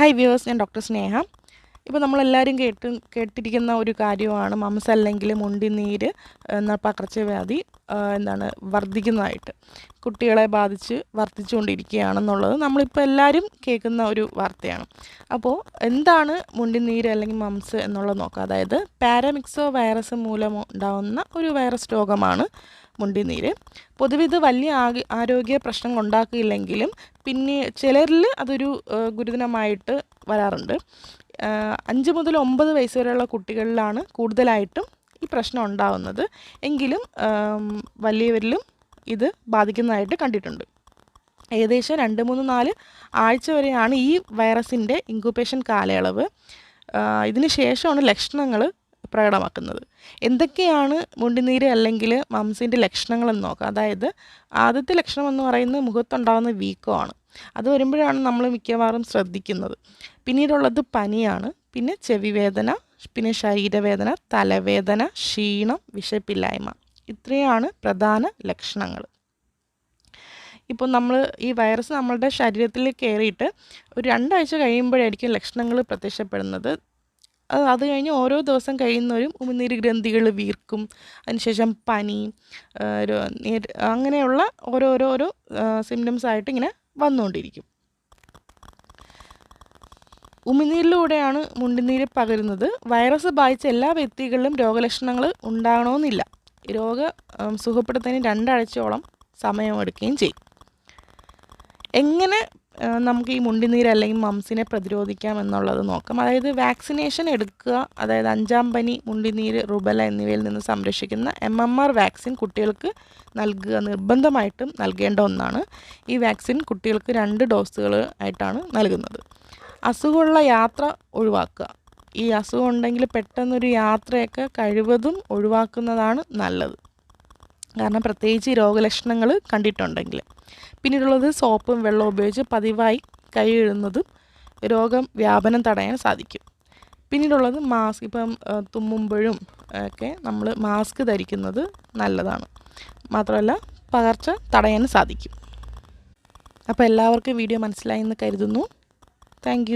Hi viewers, and Dr. Sneha. ഇപ്പോൾ നമ്മളെല്ലാവരും കേട്ട് കേട്ടിരിക്കുന്ന ഒരു കാര്യമാണ് മംസ് അല്ലെങ്കിൽ മുണ്ടിനീര് എന്ന പകർച്ചവ്യാധി എന്താണ് വർദ്ധിക്കുന്നതായിട്ട്. കുട്ടികളെ ബാധിച്ച് വർദ്ധിച്ചുകൊണ്ടിരിക്കുകയാണെന്നുള്ളത് നമ്മളിപ്പോൾ എല്ലാവരും കേൾക്കുന്ന ഒരു വാർത്തയാണ്. അപ്പോൾ എന്താണ് മുണ്ടിനീര് അല്ലെങ്കിൽ മംസ് എന്നുള്ളത് നോക്കാം. അതായത് പാരമിക്സോ വൈറസ് മൂലം ഉണ്ടാകുന്ന ഒരു വൈറസ് രോഗമാണ് മുണ്ടിനീര്. പൊതുവെ ഇത് വലിയ ആരോഗ്യ പ്രശ്നങ്ങൾ ഉണ്ടാക്കിയില്ലെങ്കിലും പിന്നെ ചിലരിൽ അതൊരു ഗുരുതരമായിട്ട് വരാറുണ്ട്. അഞ്ച് മുതൽ ഒമ്പത് വയസ്സ് വരെയുള്ള കുട്ടികളിലാണ് കൂടുതലായിട്ടും ഈ പ്രശ്നം ഉണ്ടാവുന്നത്. എങ്കിലും വലിയവരിലും ഇത് ബാധിക്കുന്നതായിട്ട് കണ്ടിട്ടുണ്ട്. ഏകദേശം രണ്ട് മൂന്ന് നാല് ആഴ്ച വരെയാണ് ഈ വൈറസിന്റെ ഇൻക്യുബേഷൻ കാലയളവ്. ഇതിന് ശേഷമാണ് ലക്ഷണങ്ങൾ പ്രകടമാക്കുന്നത്. എന്തൊക്കെയാണ് മുണ്ടിനീര് അല്ലെങ്കിൽ മംസിന്റെ ലക്ഷണങ്ങളെന്ന് നോക്കുക അതായത് ആദ്യത്തെ ലക്ഷണം എന്ന് പറയുന്നത് മുഖത്തുണ്ടാകുന്ന വീക്കമാണ്. അത് വരുമ്പോഴാണ് നമ്മൾ മിക്കവാറും ശ്രദ്ധിക്കുന്നത്. പിന്നീടുള്ളത് പനിയാണ്. പിന്നെ ചെവി വേദന പിന്നെ ശരീരവേദന തലവേദന ക്ഷീണം വിശപ്പില്ലായ്മ. ഇത്രയാണ് പ്രധാന ലക്ഷണങ്ങൾ. ഇപ്പോൾ നമ്മൾ ഈ വൈറസ് നമ്മളുടെ ശരീരത്തിൽ കയറിയിട്ട് ഒരു രണ്ടാഴ്ച കഴിയുമ്പോഴായിരിക്കും ലക്ഷണങ്ങൾ പ്രത്യക്ഷപ്പെടുന്നത്. അത് കഴിഞ്ഞ് ഓരോ ദിവസം കഴിയുന്നവരും ഉമിനീര് ഗ്രന്ഥികൾ വീർക്കും. അതിനുശേഷം പനി അങ്ങനെയുള്ള ഓരോരോരോ സിംറ്റംസ് ആയിട്ട് ഇങ്ങനെ വന്നുകൊണ്ടിരിക്കും. ഉമിനീരിലൂടെയാണ് മുണ്ടിനീര് പകരുന്നത്. വൈറസ് ബാധിച്ച എല്ലാ വ്യക്തികളിലും രോഗലക്ഷണങ്ങൾ ഉണ്ടാകണമെന്നില്ല. രോഗ സുഖപ്പെടുത്തതിന് രണ്ടാഴ്ചയോളം സമയമെടുക്കുകയും ചെയ്യും. എങ്ങനെ നമുക്ക് ഈ മുണ്ടിനീര് അല്ലെങ്കിൽ മംസിനെ പ്രതിരോധിക്കാം എന്നുള്ളത് നോക്കാം. അതായത് വാക്സിനേഷൻ എടുക്കുക അതായത് അഞ്ചാം പനി മുണ്ടിനീര് റുബല എന്നിവയിൽ നിന്ന് സംരക്ഷിക്കുന്ന എം എം ആർ വാക്സിൻ കുട്ടികൾക്ക് നൽകുക നിർബന്ധമായിട്ടും നൽകേണ്ട ഒന്നാണ്. ഈ വാക്സിൻ കുട്ടികൾക്ക് രണ്ട് ഡോസുകൾ ആയിട്ടാണ് നൽകുന്നത്. അസുഖമുള്ള യാത്ര ഒഴിവാക്കുക. ഈ അസുഖം ഉണ്ടെങ്കിൽ പെട്ടെന്നൊരു യാത്രയൊക്കെ കഴിവതും ഒഴിവാക്കുന്നതാണ് നല്ലത്. കാരണം പ്രത്യേകിച്ച് രോഗലക്ഷണങ്ങൾ കണ്ടിട്ടുണ്ടെങ്കിൽ. പിന്നീടുള്ളത് സോപ്പും വെള്ളവും ഉപയോഗിച്ച് പതിവായി കൈ കഴുകുന്നതും രോഗം വ്യാപനം തടയാൻ സാധിക്കും. പിന്നീടുള്ളത് മാസ്ക് ഇപ്പം തുമ്മുമ്പോഴും ഒക്കെ നമ്മൾ മാസ്ക് ധരിക്കുന്നത് നല്ലതാണ്. മാത്രമല്ല പകർച്ച തടയാൻ സാധിക്കും. അപ്പോൾ എല്ലാവർക്കും വീഡിയോ മനസ്സിലായി എന്ന് കരുതുന്നു. താങ്ക്